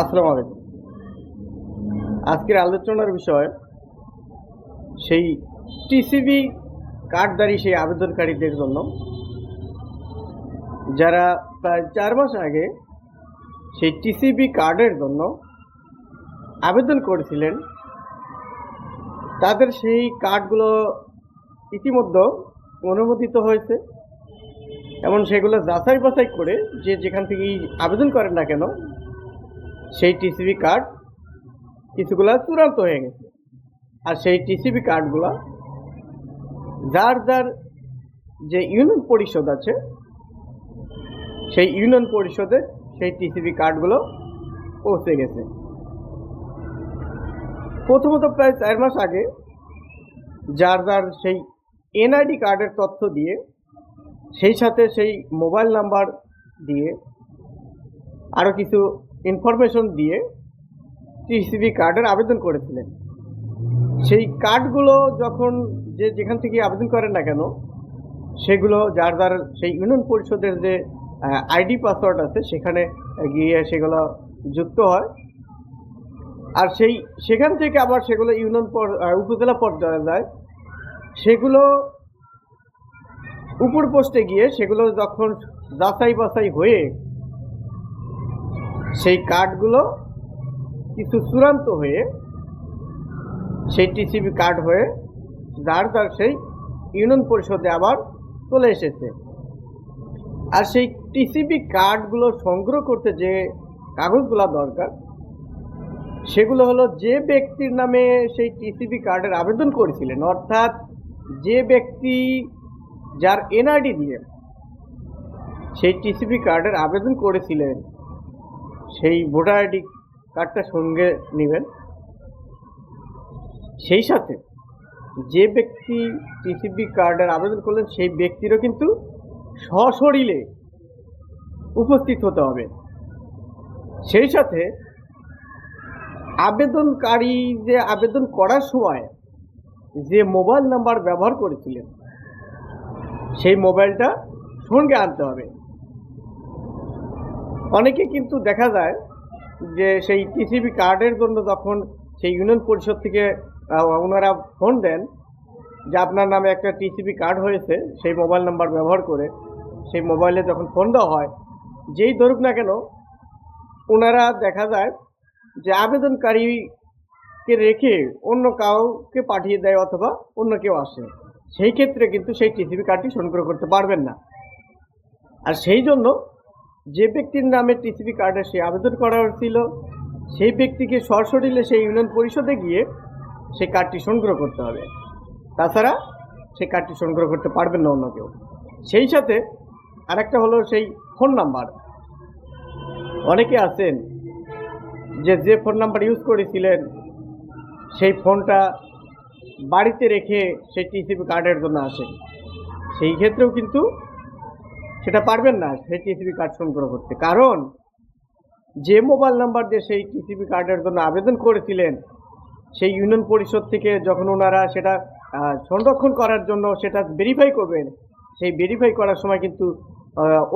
আসসালামু আলাইকুম। আজকের আলোচনার বিষয়, সেই টিসিবি কার্ডধারী সেই আবেদনকারীদের জন্য, যারা প্রায় চার মাস আগে সেই টিসিবি কার্ডের জন্য আবেদন করেছিলেন, তাদের সেই কার্ডগুলো ইতিমধ্যে অনুমোদিত হয়েছে, এবং সেগুলো যাচাই বাছাই করে যে যেখান থেকেই আবেদন করেন না কেন সেই টিসিবি কার্ড কিছুগুলা চূড়ান্ত হয়ে গেছে। আর সেই টিসিবি কার্ডগুলো যার যার যে ইউনিয়ন পরিষদ আছে, সেই ইউনিয়ন পরিষদে সেই টিসিবি কার্ডগুলো পৌঁছে গেছে। প্রথমত প্রায় চার মাস আগে যার যার সেই এনআইডি কার্ডের তথ্য দিয়ে, সেই সাথে সেই মোবাইল নাম্বার দিয়ে আরও কিছু ইনফরমেশন দিয়ে টিসিবি কার্ডের আবেদন করেছিলেন। সেই কার্ডগুলো যখন যে যেখান থেকে আবেদন করেন না কেন, সেগুলো যার যার সেই ইউনিয়ন পরিষদের যে আইডি পাসওয়ার্ড আছে, সেখানে গিয়ে সেগুলো যুক্ত হয়। আর সেই, সেখান থেকে আবার সেগুলো ইউনিয়ন উপজেলা পর্যায়ে যায়। সেগুলো উপর পোস্টে গিয়ে সেগুলো যখন যাচাই বাছাই হয়ে সেই কার্ডগুলো কিছু চূড়ান্ত হয়ে সেই টিসিবি কার্ড হয়ে যার যার সেই ইউনিয়ন পরিষদে আবার চলে এসেছে। আর সেই টিসিবি কার্ডগুলো সংগ্রহ করতে যে কাগজগুলো দরকার, সেগুলো হলো যে ব্যক্তির নামে সেই টিসিবি কার্ডের আবেদন করেছিলেন, অর্থাৎ যে ব্যক্তি যার এনআইডি দিয়ে সেই টিসিবি কার্ডের আবেদন করেছিলেন সেই ভোটার আইডি কার্ডটা সঙ্গে নেবেন। সেই সাথে যে ব্যক্তি টিসিবি কার্ডের আবেদন করলেন, সেই ব্যক্তিরও কিন্তু সশরীরে উপস্থিত হতে হবে। সেই সাথে আবেদনকারী যে আবেদন করার সময় যে মোবাইল নাম্বার ব্যবহার করেছিলেন, সেই মোবাইলটা সঙ্গে আনতে হবে। অনেকে কিন্তু দেখা যায় যে সেই টিসিবি কার্ডের জন্য যখন সেই ইউনিয়ন পরিষদ থেকে ওনারা ফোন দেন যে আপনার নামে একটা টিসিবি কার্ড হয়েছে, সেই মোবাইল নাম্বার ব্যবহার করে সেই মোবাইলে যখন ফোন দেওয়া হয়, যেই ধরুক না কেন, ওনারা দেখা যায় যে আবেদনকারীকে রেখে অন্য কাউকে পাঠিয়ে দেয় অথবা অন্য কেউ আসে। সেই ক্ষেত্রে কিন্তু সেই টিসিবি কার্ডটি সংগ্রহ করতে পারবেন না। আর সেই জন্য যে ব্যক্তির নামে টিসিবি কার্ডে সে আবেদন করা হয়েছিল, সেই ব্যক্তিকে সরাসরিলে সেই ইউনিয়ন পরিষদে গিয়ে সেই কার্ডটি সংগ্রহ করতে হবে। তাছাড়া সেই কার্ডটি সংগ্রহ করতে পারবেন না অন্য কেউ। সেই সাথে আরেকটা হলো সেই ফোন নাম্বার। অনেকে আছেন যে যে ফোন নাম্বার ইউজ করেছিলেন, সেই ফোনটা বাড়িতে রেখে সেই টিসিবি কার্ডের জন্য আসেন। সেই ক্ষেত্রেও কিন্তু সেটা পারবেন না, সেই টিসিবি কার্ড সংগ্রহ করতে কারণ, যে মোবাইল নাম্বার দিয়ে সেই টিসিবি কার্ডের জন্য আবেদন করেছিলেন, সেই ইউনিয়ন পরিষদ থেকে যখন ওনারা সেটা সংরক্ষণ করার জন্য সেটা ভেরিফাই করবেন, সেই ভেরিফাই করার সময় কিন্তু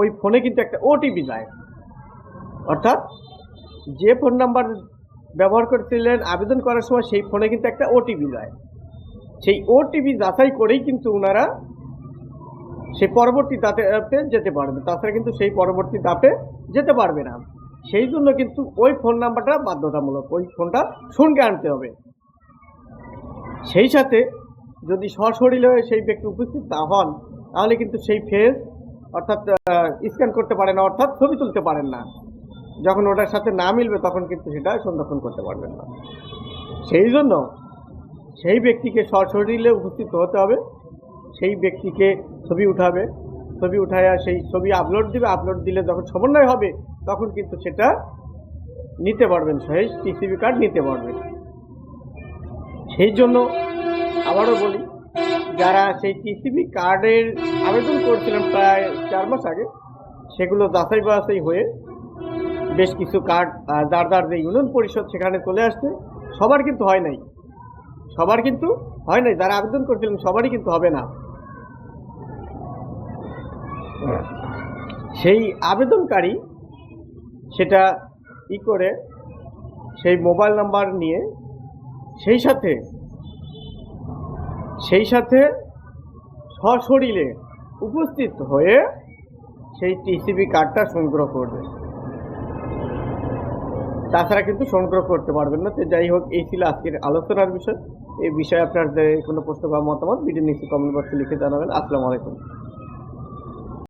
ওই ফোনে কিন্তু একটা ওটিপি যায়। অর্থাৎ, যে ফোন নাম্বার ব্যবহার করছিলেন, আবেদন করার সময় সেই ফোনে কিন্তু একটা ওটিপি যায়। সেই ওটিপি যাচাই করেই কিন্তু ওনারা সেই পরবর্তী ধাপে যেতে পারবে। তাছাড়া কিন্তু সেই পরবর্তী ধাপে যেতে পারবে না। সেই জন্য কিন্তু ওই ফোন নাম্বারটা বাধ্যতামূলক, ওই ফোনটা সঙ্গে আনতে হবে। সেই সাথে যদি সশরীরে সেই ব্যক্তি উপস্থিত না হন, তাহলে কিন্তু সেই ফেস অর্থাৎ স্ক্যান করতে পারে না, অর্থাৎ ছবি তুলতে পারেন না। যখন ওটার সাথে না মিলবে, তখন কিন্তু সেটা সংরক্ষণ করতে পারবেন না। সেই জন্য সেই ব্যক্তিকে সশরীরে উপস্থিত হতে হবে। সেই ব্যক্তিকে ছবি উঠাবে। ছবি উঠায় সেই ছবি আপলোড দিবে। আপলোড দিলে যখন সমন্বয় হবে, তখন কিন্তু সেটা নিতে পারবেন। সেই টিসিবি কার্ড নিতে পারবেন। সেই জন্য আবারও বলি, যারা সেই টিসিবি কার্ডের আবেদন করেছিলেন প্রায় চার মাস আগে, সেগুলো যাচাই বাছাই হয়ে বেশ কিছু কার্ড যার যার যে ইউনিয়ন পরিষদ সেখানে চলে আসছে। সবার কিন্তু হয় নাই। সবার কিন্তু হয় নাই, যারা আবেদন করছিলেন সবারই কিন্তু হবে না। সেই আবেদনকারী সেটা ই করে, সেই মোবাইল নাম্বার নিয়ে, সেই সাথে সেই সাথে সশরীরে উপস্থিত হয়ে সেই টিসিবি কার্ডটা সংগ্রহ করবে। তাছাড়া কিন্তু সংগ্রহ করতে পারবেন না। তো যাই হোক, এই ছিল আজকের আলোচনার বিষয়। এই বিষয়ে আপনার কোনো প্রশ্ন বা মতামত, ভিডিও নিচে কমেন্ট বক্সে লিখে জানাবেন। আসসালামু আলাইকুম।